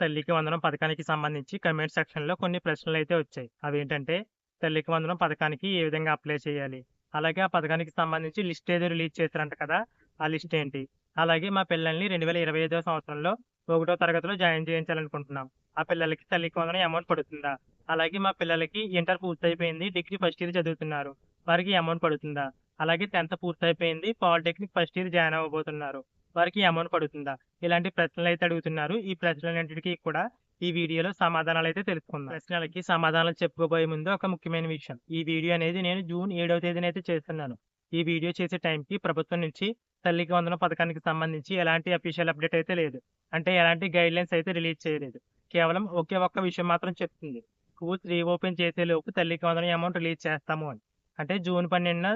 తల్లికి వందనం పథకానికి సంబంధించి కమెంట్ సెక్షన్‌లో కొన్ని ప్రశ్నలు అయితే వచ్చాయి. అవేంటంటే, తల్లికి వందనం పథకానికి ఏ విధంగా అప్లై చేయాలి? అలాగే ఆ పథకానికి సంబంధించి లిస్ట్ ఏదో రిలీజ్ చేశారంట కదా! ఆ లిస్ట్ ఏంటి? అలాగే మా పిల్లల్ని 2025 సంవత్సరంలో ఒకటో తరగతిలో జాయిన్ చేయించాలనుకుంటున్నాం. ఆ పిల్లలకి తల్లికి వందనం అమౌంట్ పడుతుందా? అలాగే మా పిల్లలకి ఇంటర్ పూర్తయిపోయింది. డిగ్రీ ఫస్ట్ ఇయర్ చదువుతున్నారు. వారికి అమౌంట్ పడుతుందా? అలాగే 10థ్ పూర్తయిపోయింది. పాలిటెక్నిక్ ఫస్ట్ ఇయర్ జాయిన్ అవ్వబోతున్నారు. వారికి అమౌంట్ పడుతుందా? ఇలాంటి ప్రశ్నలు అయితే అడుగుతున్నారు. ఈ ప్రశ్నలన్నింటికి కూడా ఈ వీడియోలో సమాధానాలైతే తెలుసుకుందాం. ప్రశ్నలకి సమాధానాలు చెప్పుకోబోయే ముందు ఒక ముఖ్యమైన విషయం. ఈ వీడియో అనేది నేను జూన్ ఏడవ తేదీన అయితే చేస్తున్నాను. ఈ వీడియో చేసే టైంకి ప్రభుత్వం నుంచి తల్లికి వందన పథకానికి సంబంధించి ఎలాంటి అఫీషియల్ అప్డేట్ అయితే లేదు. అంటే ఎలాంటి గైడ్‌లైన్స్ అయితే రిలీజ్ చేయలేదు. కేవలం ఒకే ఒక్క విషయం మాత్రం చెప్తుంది. స్కూల్స్ రీఓపెన్ చేసేలోపు తల్లికి వందన అమౌంట్ రిలీజ్ చేస్తాము అని. అంటే జూన్ 12న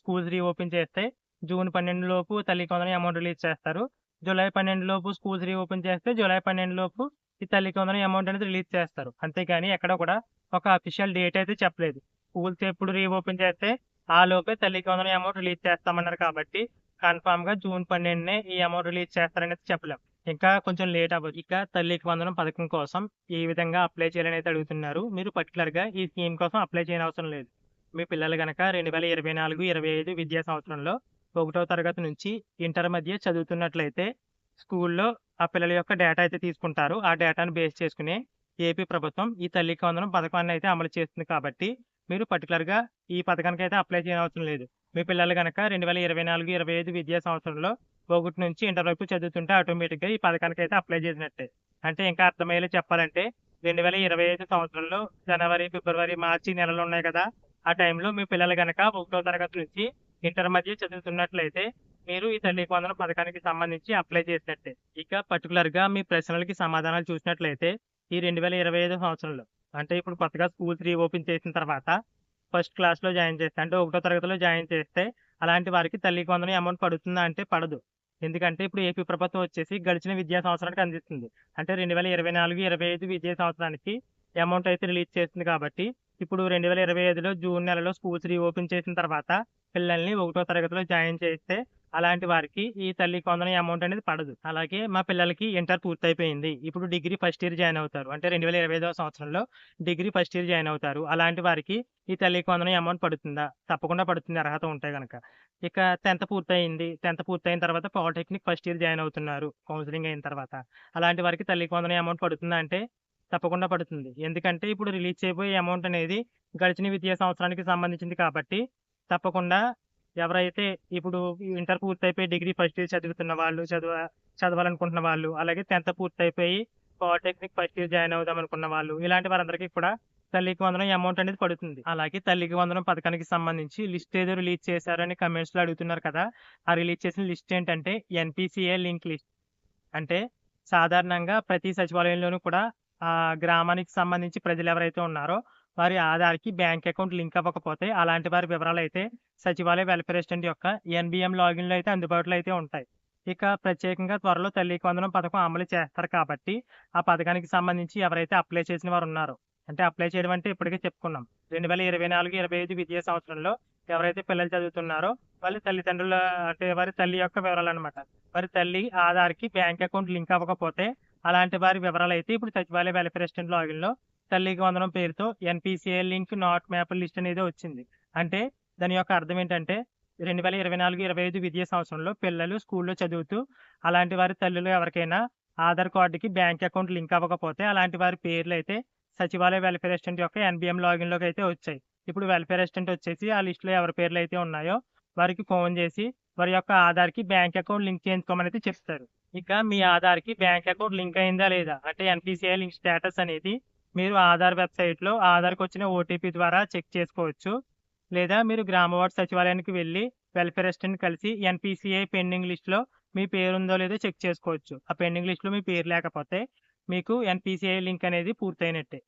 స్కూల్స్ రీఓపెన్ చేస్తే జూన్ 12 లోపు తల్లికి అమౌంట్ రిలీజ్ చేస్తారు. జూలై 12 లోపు స్కూల్స్ రీఓపెన్ చేస్తే జూలై 12 లోపు ఈ తల్లికి అమౌంట్ అనేది రిలీజ్ చేస్తారు. అంతేకాని ఎక్కడ కూడా ఒక అఫీషియల్ డేట్ అయితే చెప్పలేదు. స్కూల్స్ ఎప్పుడు రీఓపెన్ చేస్తే ఆ లోపే తల్లికి అమౌంట్ రిలీజ్ చేస్తామన్నారు కాబట్టి కన్ఫర్మ్‌గా జూన్ 12నే ఈ అమౌంట్ రిలీజ్ చేస్తారనేది చెప్పలేం. ఇంకా కొంచెం లేట్ అవ్వదు ఇక తల్లికి వందనం పథకం కోసం ఏ విధంగా అప్లై చేయాలని అయితే అడుగుతున్నారు. మీరు పర్టిక్యులర్‌గా ఈ స్కీమ్ కోసం అప్లై చేయనవసరం లేదు. మీ పిల్లలు కనుక రెండు వేల ఇరవై నాలుగు ఇరవై ఐదు విద్యా సంవత్సరంలో ఒకటో తరగతి నుంచి ఇంటర్ మధ్య చదువుతున్నట్లయితే స్కూల్‌లో ఆ పిల్లల యొక్క డేటా అయితే తీసుకుంటారు. ఆ డేటాను బేస్ చేసుకుని ఏపీ ప్రభుత్వం ఈ తల్లికి వందనం పథకాన్ని అయితే అమలు చేస్తుంది కాబట్టి మీరు పర్టికులర్గా ఈ పథకానికైతే అప్లై చేయనవసరం లేదు. మీ పిల్లలు కనుక రెండు వేల ఇరవై నాలుగు ఇరవై ఐదు విద్యా సంవత్సరంలో ఒకటి నుంచి ఇంటర్ వరకు చదువుతుంటే ఆటోమేటిక్‌గా ఈ పథకానికి అయితే అప్లై చేసినట్టే. అంటే ఇంకా అర్థమయ్యేలా చెప్పాలంటే 2025 సంవత్సరంలో జనవరి, ఫిబ్రవరి, మార్చి నెలలు ఉన్నాయి కదా! ఆ టైంలో మీ పిల్లలు కనుక ఒకటో తరగతి నుంచి ఇంటర్ మధ్య చదువుతున్నట్లయితే మీరు ఈ తల్లికి కొందరు పథకానికి సంబంధించి అప్లై చేసినట్టే. ఇక పర్టికులర్గా మీ ప్రశ్నలకి సమాధానాలు చూసినట్లయితే ఈ 2025 సంవత్సరంలో అంటే ఇప్పుడు కొత్తగా స్కూల్స్ రీఓపెన్ చేసిన తర్వాత ఫస్ట్ క్లాస్‌లో జాయిన్ చేస్తే అంటే ఒకటో తరగతిలో జాయిన్ చేస్తే అలాంటి వారికి తల్లికి వందనం అమౌంట్ పడుతుందా అంటే పడదు. ఎందుకంటే ఇప్పుడు ఏపీ ప్రభుత్వం వచ్చేసి గడిచిన విద్యా సంవత్సరానికి అందిస్తుంది. అంటే 2024, 25 విద్యా సంవత్సరానికి అమౌంట్ అయితే రిలీజ్ చేస్తుంది కాబట్టి ఇప్పుడు 2025లో జూన్ నెలలో స్కూల్స్ రీఓపెన్ చేసిన తర్వాత పిల్లల్ని ఒకటో తరగతిలో జాయిన్ చేస్తే అలాంటి వారికి ఈ తల్లి కొందన అమౌంట్ అనేది పడదు. అలాగే మా పిల్లలకి ఇంటర్ పూర్తయిపోయింది. ఇప్పుడు డిగ్రీ ఫస్ట్ ఇయర్ జాయిన్ అవుతారు. అంటే 2025వ సంవత్సరంలో డిగ్రీ ఫస్ట్ ఇయర్ జాయిన్ అవుతారు. అలాంటి వారికి ఈ తల్లికి కొందన అమౌంట్ పడుతుందా? తప్పకుండా పడుతుంది అర్హత ఉంటే కనుక ఇక 10థ్ పూర్తయింది. 10థ్ పూర్తయిన తర్వాత పాలిటెక్నిక్ ఫస్ట్ ఇయర్ జాయిన్ అవుతున్నారు. కౌన్సిలింగ్ అయిన తర్వాత. అలాంటి వారికి తల్లి కొందన అమౌంట్ పడుతుందా అంటే తప్పకుండా పడుతుంది. ఎందుకంటే ఇప్పుడు రిలీజ్ చేయబోయే అమౌంట్ అనేది గడిచిన విద్యా సంవత్సరానికి సంబంధించింది కాబట్టి తప్పకుండా ఎవరైతే ఇప్పుడు ఇంటర్ పూర్తయిపోయి డిగ్రీ ఫస్ట్ ఇయర్ చదువుతున్న వాళ్ళు, చదువ చదవాలనుకుంటున్న వాళ్ళు, అలాగే 10థ్ పూర్తయిపోయి పాలిటెక్నిక్ ఫస్ట్ ఇయర్ జాయిన్ అవుదాం అనుకున్న వాళ్ళు ఇలాంటి వారందరికీ కూడా తల్లికి వందనం అమౌంట్ అనేది పడుతుంది. అలాగే తల్లికి వందనం పథకానికి సంబంధించి లిస్ట్ ఏదో రిలీజ్ చేశారని కమెంట్స్‌లో అడుగుతున్నారు కదా! ఆ రిలీజ్ చేసిన లిస్ట్ ఏంటంటే ఎన్పిసిఏ లింక్ లిస్ట్. అంటే సాధారణంగా ప్రతి సచివాలయంలోనూ కూడా ఆ గ్రామానికి సంబంధించి ప్రజలు ఎవరైతే ఉన్నారో వారి ఆధార్‌కి బ్యాంక్ అకౌంట్ లింక్ అవ్వకపోతే అలాంటి వారి వివరాలైతే సచివాలయ వెల్ఫేర్ అసిస్టెంట్ యొక్క ఎన్బిఎం లాగిన్‌లో అయితే అందుబాటులో అయితే ఉంటాయి. ఇక ప్రత్యేకంగా త్వరలో తల్లికి వందనం పథకం అమలు చేస్తారు కాబట్టి ఆ పథకానికి సంబంధించి ఎవరైతే అప్లై చేసిన వారు ఉన్నారో అంటే అప్లై చేయడం అంటే ఇప్పటికే చెప్పుకున్నాం. 2024, 25 విద్యా సంవత్సరంలో ఎవరైతే పిల్లలు చదువుతున్నారో వాళ్ళ తల్లిదండ్రుల అంటే వారి తల్లి యొక్క వివరాలు అనమాట వారి తల్లి ఆధార్‌కి బ్యాంక్ అకౌంట్ లింక్ అవ్వకపోతే అలాంటి వారి వివరాలు అయితే ఇప్పుడు సచివాలయ వెల్ఫేర్ అసిస్టెంట్ లాగిన్‌లో తల్లికి వందనం పేరుతో NPCI link not map list అనేది వచ్చింది. అంటే దాని యొక్క అర్థం ఏంటంటే 2024, 25 విద్యా సంవత్సరంలో పిల్లలు స్కూల్‌లో చదువుతూ అలాంటి వారి తల్లులు ఎవరికైనా ఆధార్ కార్డుకి బ్యాంక్ అకౌంట్ లింక్ అవ్వకపోతే అలాంటి వారి పేర్లైతే సచివాలయ వెల్ఫేర్ అసిస్టెంట్ యొక్క ఎన్‌బీఎం లాగిన్‌లోకి అయితే వచ్చాయి. ఇప్పుడు వెల్ఫేర్ అసిస్టెంట్ వచ్చేసి ఆ లిస్టులో ఎవరి పేర్లు అయితే ఉన్నాయో వారికి ఫోన్ చేసి వారి యొక్క ఆధార్‌కి బ్యాంక్ అకౌంట్ లింక్ చేయించుకోమని అయితే చెప్తారు. ఇక మీ ఆధార్‌కి బ్యాంక్ అకౌంట్ లింక్ అయిందా లేదా అంటే ఎన్పిసిఐ లింక్ స్టేటస్ అనేది మీరు ఆధార్ వెబ్‌సైట్‌లో ఆధార్‌కి వచ్చిన ఓటీపీ ద్వారా చెక్ చేసుకోవచ్చు. లేదా మీరు గ్రామ వార్డు సచివాలయానికి వెళ్ళి వెల్ఫేర్ అసిస్టెంట్ కలిసి ఎన్పిసిఐ పెండింగ్ లిస్ట్‌లో మీ పేరుందో లేదో చెక్ చేసుకోవచ్చు. ఆ పెండింగ్ లిస్ట్‌లో మీ పేరు లేకపోతే మీకు ఎన్పిసిఐ లింక్ అనేది పూర్తయినట్టే.